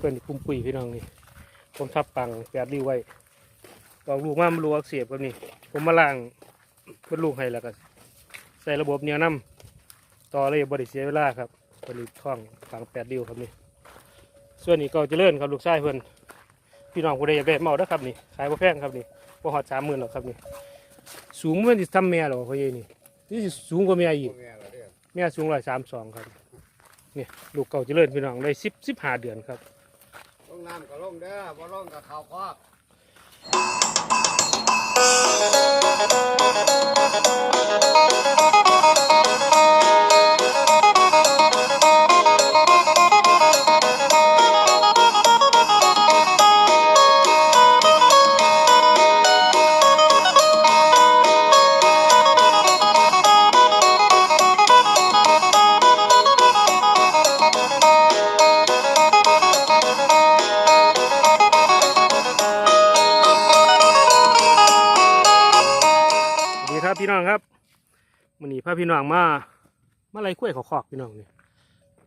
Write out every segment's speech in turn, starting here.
เพื่อนที่ปุ่มปุ๋ยพี่น้องนี่ผมทับปังแปดริ้วไว้กองลูกมามันรูอักเสียบครับนี่ ผมมาล้างเพื่อลูกให้แล้วก็ใส่ระบบเหนียวน้ำต่อเลยบริเสียเวลาครับผลิตท่องปังแปดริ้วครับนี่ส่วนนี้ก็เจริญครับลูกชายเพื่อนพี่น้องผู้ใดอยากได้เมาเด้อครับนี่ขายบ่แพงครับนี่บ่หอดสามหมื่นหรอกครับนี่สูงเมื่อที่ทำแม่หรอพ่อเยนี่นี่สิสูงกว่าแม่อีกแม่ละเด้อแม่สูงร้อยสามสองครับนี่ลูกเก่าเจริญพี่น้องได้สิบสิบห้าเดือนครับล งน้ำก็ลงเด้อบ่ลงก็เข้าคอก พี่น้องครับวันนี้พาพี่น้องมามาไล่กล้วยเขาคอกพี่น้องนี่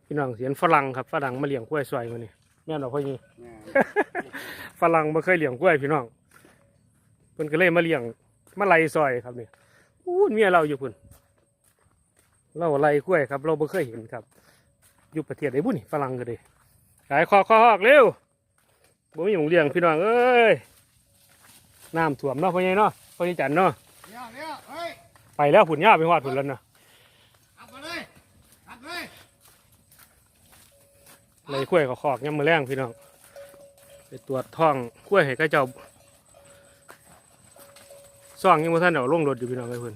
พี่น้องเสียนฝรั่งครับฝรั่งมาเลี้ยงกล้วยซอยมานี่แม่นบอกพ่อยี่แม่ฝรั่งมาเคยเลี้ยงกล้วยพี่น้องเพิ่นก็เลยมาเลี้ยงมาไล่ซอยครับนี่อู้เมียเราอยู่พุ่นเราไล่กล้วยครับ เราบ่เคยเห็นครับ อยู่ประเทศไหนบุ่นฝรั่งก็เลยขายคอกคอกเร็วบ่มีหมูเลี้ยงพี่น้องเอ้ยน้ำท่วมเนาะพ่อใหญ่เนาะพ่อใหญ่จันเนาะ เนี่ยเนี่ยเฮ้ยไปแล้วผุนย่าไปหอดผุนแล้วนะขับมาเลยขับเลยเลยกล้วยเขาขอกย่ำมือแรงพี่น้องไปตรวจท้องกล้วยให้กระเจ้าซ่องยังบ่ท่านเอาลงรถอยู่พี่น้องให้เพิ่น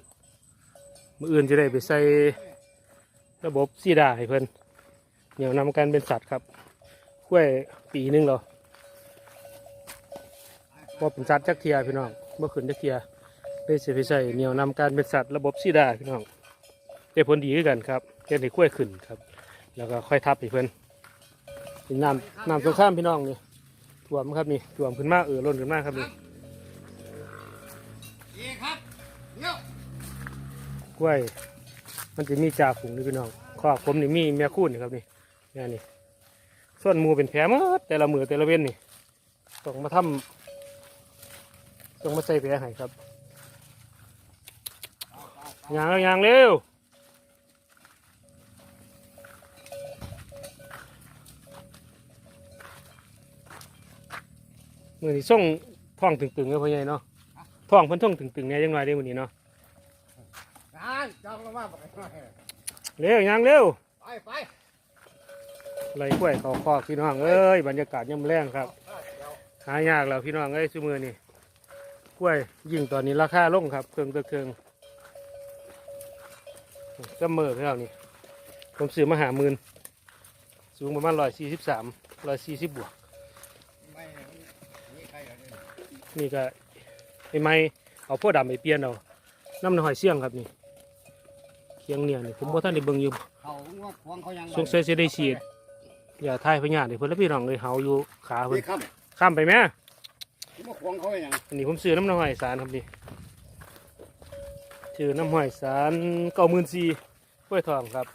มืออื่นจะได้ไปใส่ระบบซีดาให้เพิ่นเหนี่ยวนำกันเป็นสัตว์ครับกล้วยปีหนึงเหรอบ่เป็นสัตว์จักเทียพี่น้องบ่ขึ้นจักเทีย ได้สิไปใส่เหนี่ยวนำการเป็นสัตว์ระบบซีดาพี่น้องได้ผลดีคือกันครับเฮ็ดให้กล้วยขึ้นครับ แล้วก็ค่อยทับให้เพิ่นนี่น้ำน้ำตรงข้ามพี่น้องนี่ท่วมครับนี่ท่วมขึ้นมาเออล้นขึ้นมาครับนี่ดีครับเดี๋ยวกล้วย มันจะมีจ่าฝูงนี่พี่น้องข้อผมนี่มีแม่คู่นี่ครับนี่แม่นี่ส่วนหมูเป็นแผลหมดแต่ละมือแต่ละเว้นนี่ต้องมาทำต้องมาใส่แผลให้ครับ ยางแล้วยางเร็วมือนี่ส่งท้องตึงๆเลยพ่อใหญ่เนาะท้องเพิ่นท้องตึงๆเนี่ยยังไงได้มือนี้เนาะงานจังลงมาบอกให้เร็วยางเร็วไปไปไรกล้วยเขาคอกพี่น้องเอ้ยบรรยากาศย่ำแรงครับเดี๋ยวหายากแล้วพี่น้องเอ้ยซื้อมือนี่กล้วยยิ่งตอนนี้ราคาลงครับเครื่องตะเครื่อง ก็เมื่อพี่น้องนี่ผมซื้อมาหาหมื่นสูงประมาณร้อยสี่สิบสามร้อยสี่สิบบวกไม่มีใครเหรอเนี่ยนี่ก็ไอ้ไม้เอาพวกดำไปเปลี่ยนเอาน้ำหน่อยเสี่ยงครับนี่เคียงเนี่ยนี่ผมว่าท่านได้เบิ่งอยู่เขางวดควงเขายังสงสัยจะได้ฉีดอย่าทายพญาเดี๋ยวเพิ่นแล้วพี่น้องเลยเฮาอยู่ขาเพิ่ดีนครับข้ามไปไหมงวดควงเขายังอันนี้ผมซื้อน้ำหน่อยสารครับนี่ ซื้อน้ำหอยสารเก้าหมื่นสี่กล้วยทองครับ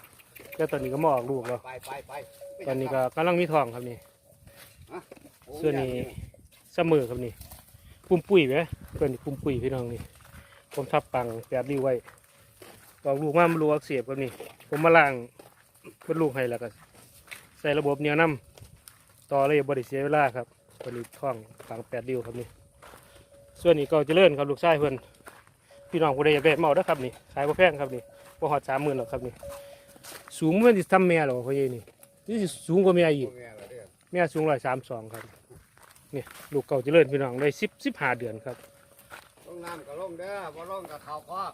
แต่ตอนนี้ก็มาออกลูกแล้ว ไปไปไปตอนนี้ก็กำลังมีทองครับนี่ส่วนนี้เสมอครับนี่ปุ่มปุ๋ยไหมเพื่อนนี่ปุ่มปุ๋ยพี่น้องนี่ผมทับปังแปดริ้วไว้ออกลูกมามันรูอักเสียบครับนี่ ผมมาล้างเป็นลูกให้แล้วก็ใส่ระบบเหนียวน้ำต่อเลยบริเสียเวลาครับผลิตท่องปังแปดริ้วครับนี่ส่วนนี้ก็เจริญครับลูกชายเพื่อน พี่น้องผู้ใดอยากได้เมาเด้อครับนี่ขายบ่แพงครับนี่บ่หอดสามหมื่นหรอกครับนี่สูงเมื่อที่ทำแม่หรอพ่อเยนี่นี่สิสูงกว่าแม่อีกแม่ละเด้อแม่สูงร้อยสามสองครับนี่ลูกเก่าเจริญพี่น้องได้สิบสิบห้าเดือนครับลงน้ำก็ลงเด้อบ่ลงก็เข้าคอก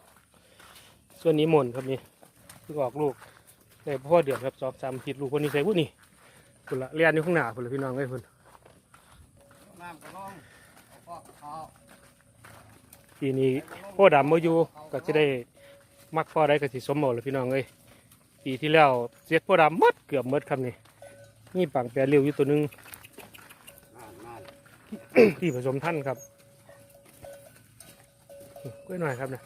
ส่วนนี้หมนครับนี่เพิ่งออกลูกได้พ่อเดือนครับสองสามอาทิตย์ลูกคนนี้ใส่บุนี่คุณละเรียนอยู่ข้างหน้าคุณละพี่น้องเลยคุณลงน้ำก็ลงเข้าคอกเข้า ปีนี้พ่อดำมาอยู่ก็จะได้มักพ่อได้กับสิสมหมดเลยพี่น้องเลยปีที่แล้วเสียพ่อดำมดเกือบมดครับนี่นี่ปังแปรเรียวอยู่ตัวหนึงนั่นนั่นที่ผสมท่านครับกล้วยหน่อยครับนะ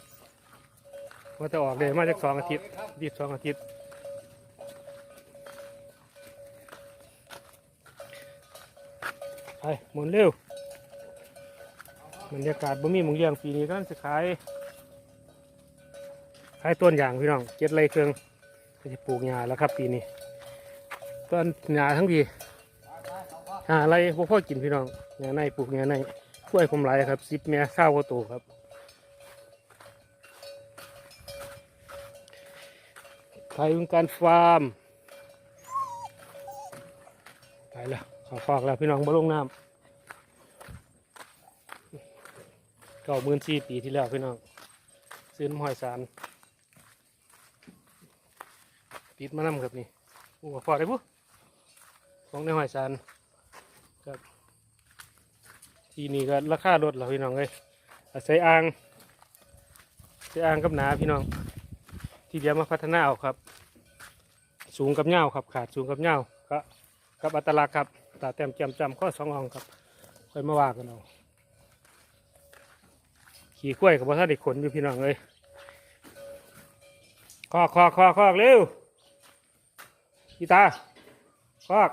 ว่าจะออกเลยมาจากสองอาทิตย์ยี่สองอาทิตย์ไปหมุนเร็ว บรรยากาศบ่มีหมุงเลี้ยงปีนี้ก็จะขายขายต้นอย่างพี่น้องเจ็ดไรเครื่องก็จะปลูกหญ้าแล้วครับ ปีนี้ต้นหญ้าทั้งปีหาอะไรพวกพ่อกินพี่น้องหญ้าในปลูกหญ้าในกล้วยผมหลายครับสิบเมียข้าวก็โตครับไทยวงการฟาร์มไปแล้วขอฟอกแล้วพี่น้องบ่ลงน้ำ เก่ามื่นสี่ปีที่แล้วพี่น้องซื้อน้ำหอยสารติดมานำครับนี่โอ้ฟอกได้ปุ๊ของในหอยสารครับทีนี้ก็ราคาลดแล้วพี่น้องเลยอาศัยอ่างใช้อ่างกับหนาพี่น้อง ที่เดียวมาพัฒนาเอาครับ สูงกับเงาครับ ขาดสูงกับเงาวก็กับอัตลักษณ์ครับตาแต้มแจ่มจำข้อสององครับค่อยมาว่ากันเอา ขี่กล้วยกับพ่อท่านเด็กขนอยู่พี่น้องเลยคอกคอกคอกคอกเร็วพี่ตาคอก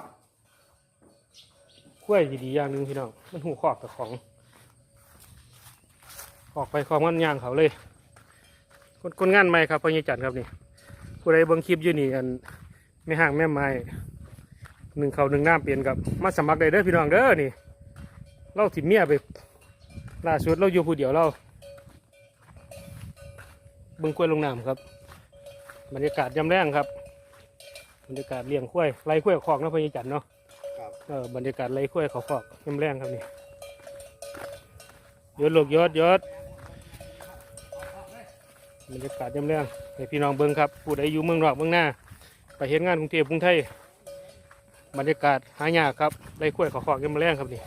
กล้วยดีๆอย่างหนึ่งพี่น้องมันหูคอกกับของคอกไปคอกมันย่างเขาเลย คนคนงานใหม่ครับพ่อใหญ่จันทร์ครับนี่ผู้ใดเบิ่งคลิปอยู่นี่อันไม่ห่างแม่ไม้หนึ่งเขาหนึ่งน้ำเปลี่ยนกับมาสมัครได้เด้อพี่น้องเด้อนี่ เราถิ่เมียไปล่าสุดเราอยู่ผู้เดียวเรา เบิ่งกล้วยลงน้ำครับ บรรยากาศยามแรงครับ บรรยากาศเลี้ยงกล้วยไล่กล้วยขอกนะพ่อใหญ่จันทร์เนาะครับเออบรรยากาศไล่กล้วยเขาขอกยามแรงครับนี่ยศลูกยศยศบรรยากาศย่ำแรงให้พี่น้องเบิ่งครับผู้ใดอยู่เมืองนอกเมืองหน้าไปเห็นงานกรุงเทพกรุงไทยบรรยากาศหายากครับได้กล้วยขอขอกย่ำแรงครับนี่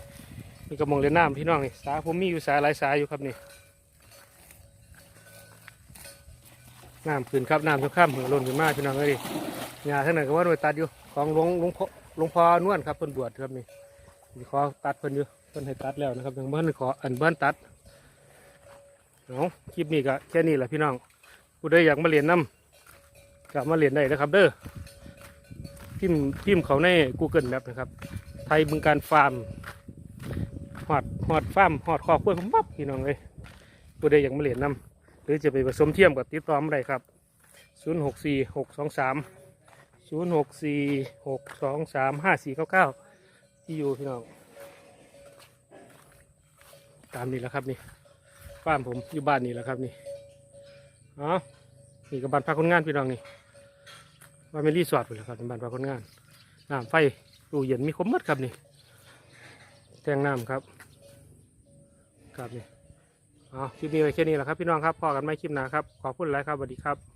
นี่กระมองเล่นน้ำพี่น้องนี่สาผมมีอยู่สายหลายสายอยู่ครับนี่ น้ำขึ้นครับน้ำจะข้ามเหือล้นขึ้นมาพี่น้องเลยหญ้าทั้งนั้นก็ว่าโดยตัดอยู่ของหลวงหลวงพ่อหลวงพ่อนวลครับเพิ่นบวชครับนี่มีขอตัดเพิ่นอยู่เพิ่นให้ตัดแล้วนะครับยังเพิ่นขออันเพิ่นตัดเอาคลิปนี้ก็แค่นี้แหละพี่น้องผู้ใดอยากมาเรียนน้ำก็มาเรียนได้นะครับ เด้อพิมพ์พิมพ์เขาใน Google Map นะครับ ไทยบึงการฟาร์มหอดหอดฟาร์มหอดคอกล้วยผมปั๊บพี่น้องเลยผู้ใดอยากมาเรียนน้ำ หรือจะไปผสมเทียมกับติดต่อมาได้ครับ 0 6 4 6 2 3 0 6 4 6 2 3 5 4 9 9 ที่อยู่พี่น้อง ตามนี้แหล้วครับนี่บ้านผมอยู่บ้านนี่แหละครับนี่อ๋อนี่กับบ้านพักคนงานพี่น้องนี่บ้านเป็นรีสอร์ทไปแล้วครับบ้านพักคนงานน้ำไฟตู้เย็นมีครบหมดครับนี่แทงน้ำครับครับนี่ อ๋อคลิปนี้ไว้แค่นี้แหละครับพี่น้องครับพอกันไม่คลิปหนาครับ ขอบคุณหลายครับสวัสดีครับ